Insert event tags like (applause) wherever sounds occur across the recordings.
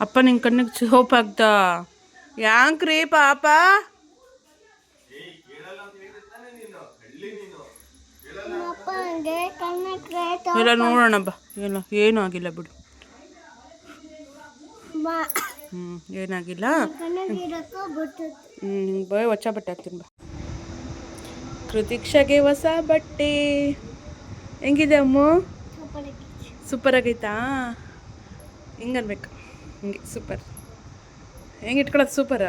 ಅಪ್ಪ ನಿನ್ನ ಕಣ್ಣಿಗೆ ಸೋಪ್ ಹಾಕ್ದ ಯಾಂಕ್ರಿ ಪಾಪ? ಇಲ್ಲ ನೋಡೋಣ ಬಾ. ಏನು ಏನೂ ಆಗಿಲ್ಲ ಬಿಡು. ಹ್ಞೂ ಏನಾಗಿಲ್ಲ? ಹ್ಞೂ ಬೈ ಹೊಸ ಬಟ್ಟೆ ಹಾಕ್ತೀನಿ ಬಾ. ಕೃತಿಕ್ಷಗೆ ಹೊಸ ಬಟ್ಟೆ. ಹೆಂಗಿದೆ ಅಮ್ಮು. ಸೂಪರ್ ಆಗೈತಾ ಹಿಂಗೆ ಅನ್ಬೇಕು ಹಿಂಗೆ ಸೂಪರ್ ಹೆಂಗೆ ಇಟ್ಕೊಳ್ಳೋದು ಸೂಪರ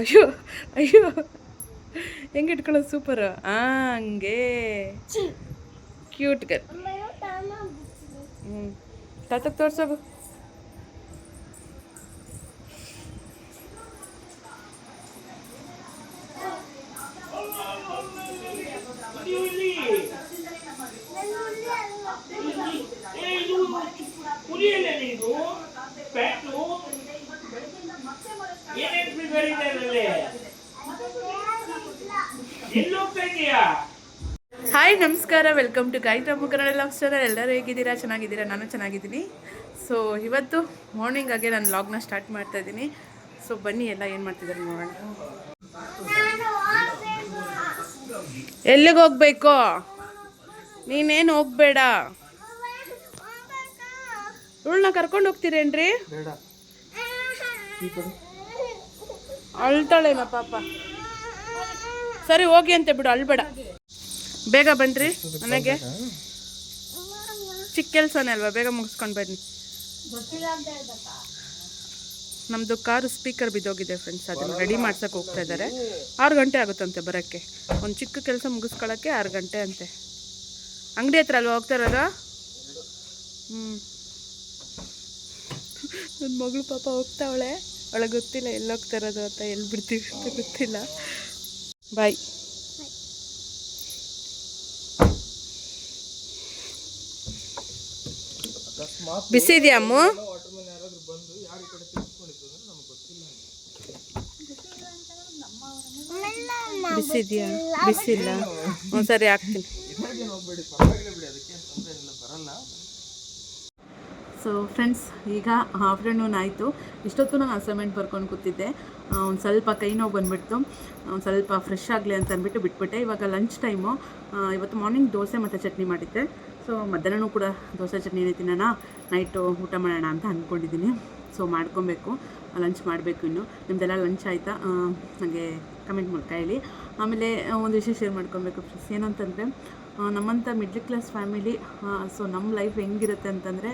ಅಯ್ಯೋ ಅಯ್ಯೋ. ಹೆಂಗೆ ಇಟ್ಕೊಳ್ಳೋದು ಸೂಪರ್ ಹಂಗೆ. ಕ್ಯೂಟ್ ಗರ್. ಹ್ಞೂ ತಾತಕ್ಕೆ ತೋರ್ಸೋಗು ನನ್ನ ಹುಲಿ ಅಲ್ಲ. ನೀನು ಪ್ಯಾಂಟು ಅದರಲ್ಲಿ ಹಾಯ್, ನಮಸ್ಕಾರ. Welcome to Gayatri Kannada vlog ಎಲ್ಲರೂ ಹೇಗಿದ್ದೀರಾ? ಚೆನ್ನಾಗಿದ್ದೀರಾ? ನಾನು ಚೆನ್ನಾಗಿದ್ದೀನಿ. ಸೊ ಇವತ್ತು ಮಾರ್ನಿಂಗ್ ಆಗಿ ನಾನು ಲಾಗ್ನ ಸ್ಟಾರ್ಟ್ ಮಾಡ್ತಾ ಇದ್ದೀನಿ. ಸೊ ಬನ್ನಿ, ಎಲ್ಲ ಏನು ಮಾಡ್ತಿದ್ದಾರೆ ನೋಡೋಣ. ಎಲ್ಲಿಗೆ ಹೋಗ್ಬೇಕು? ನೀನೇನು ಹೋಗ್ಬೇಡ. ಇವಳನ್ನ ಕರ್ಕೊಂಡು ಹೋಗ್ತೀರೇನ್ರಿ? ಅಳ್ತಾಳೇನ ಪಾಪ. ಸರಿ ಹೋಗಿ ಅಂತೆ ಬಿಡು ಅಳ್ಬೇಡ. ಬೇಗ ಬನ್ರಿ ಮನೆಗೆ. ಚಿಕ್ಕ ಕೆಲಸನೇ ಅಲ್ವಾ? ಬೇಗ ಮುಗಿಸ್ಕೊಂಡು ಬನ್ನಿ. ನಮ್ಮದು ಕಾರು ಸ್ಪೀಕರ್ ಬಿದ್ದೋಗಿದೆ ಫ್ರೆಂಡ್ಸ್ ಅದನ್ನು ರೆಡಿ ಮಾಡ್ಸಕ್ಕೆ ಹೋಗ್ತಾ ಇದ್ದಾರೆ. ಆರು ಗಂಟೆ ಆಗುತ್ತಂತೆ ಬರೋಕ್ಕೆ. ಒಂದು ಚಿಕ್ಕ ಕೆಲಸ ಮುಗಿಸ್ಕೊಳ್ಳೋಕ್ಕೆ ಆರು ಗಂಟೆ ಅಂತೆ. ಅಂಗಡಿ ಹತ್ರ ಅಲ್ವಾ ಹೋಗ್ತಾ ಇರೋದು? ಹ್ಞೂ ನನ್ನ ಮಗಳು ಪಾಪ ಹೋಗ್ತಾವಳೆ. ಅವಳಿಗೆ ಗೊತ್ತಿಲ್ಲ ಎಲ್ಲಿ ಇರೋದು ಅಂತ ಎಲ್ಲಿ ಬಿಡ್ತೀವಿ ಅಂತ ಗೊತ್ತಿಲ್ಲ. ಬಾಯ್. ಬಿಸಿ ಇದೆಯಾ ಅಮ್ಮ? ಬಿಸಿ ಇದೆಯಾ? ಬಿಸಿ ಇಲ್ಲ. ಹ್ಞೂ ಸರಿ ಹಾಕ್ತೀನಿ. ಸೊ ಫ್ರೆಂಡ್ಸ್ ಈಗ ಆಫ್ಟರ್ನೂನ್ ಆಯಿತು. ಇಷ್ಟೊತ್ತು ನಾನು ಅಸೈನ್ಮೆಂಟ್ ಬರ್ಕೊಂಡು ಕೂತಿದ್ದೆ. ಒಂದು ಸ್ವಲ್ಪ ಕೈ ನೋವು ಬಂದುಬಿಡ್ತು. ಒಂದು ಸ್ವಲ್ಪ ಫ್ರೆಶ್ ಆಗಲಿ ಅಂತ ಅಂದ್ಬಿಟ್ಟು ಬಿಟ್ಬಿಟ್ಟೆ. ಇವಾಗ ಲಂಚ್ ಟೈಮು ಇವತ್ತು ಮಾರ್ನಿಂಗ್ ದೋಸೆ ಮತ್ತು ಚಟ್ನಿ ಮಾಡಿದ್ದೆ. ಸೊ ಮಧ್ಯಾಹ್ನನೂ ಕೂಡ ದೋಸೆ ಚಟ್ನಿನೇ ತಿನ್ನೋಣ. ನೈಟು ಊಟ ಮಾಡೋಣ ಅಂತ ಅಂದ್ಕೊಂಡಿದ್ದೀನಿ ಸೊ ಮಾಡ್ಕೊಬೇಕು. ಲಂಚ್ ಮಾಡಬೇಕು ಇನ್ನು. ನಿಮ್ಮದೆಲ್ಲ ಲಂಚ್ ಆಯಿತಾ? ನನಗೆ ಕಮೆಂಟ್ ಮೂಲಕ ಹೇಳಿ. ಆಮೇಲೆ ಒಂದು ವಿಷಯ ಶೇರ್ ಮಾಡ್ಕೊಬೇಕು ಫ್ರೆಂಡ್ಸ್ ಏನಂತಂದರೆ ನಮ್ಮಂಥ ಮಿಡ್ಲ್ ಕ್ಲಾಸ್ ಫ್ಯಾಮಿಲಿ ಸೊ ನಮ್ಮ ಲೈಫ್ ಹೆಂಗಿರುತ್ತೆ ಅಂತಂದರೆ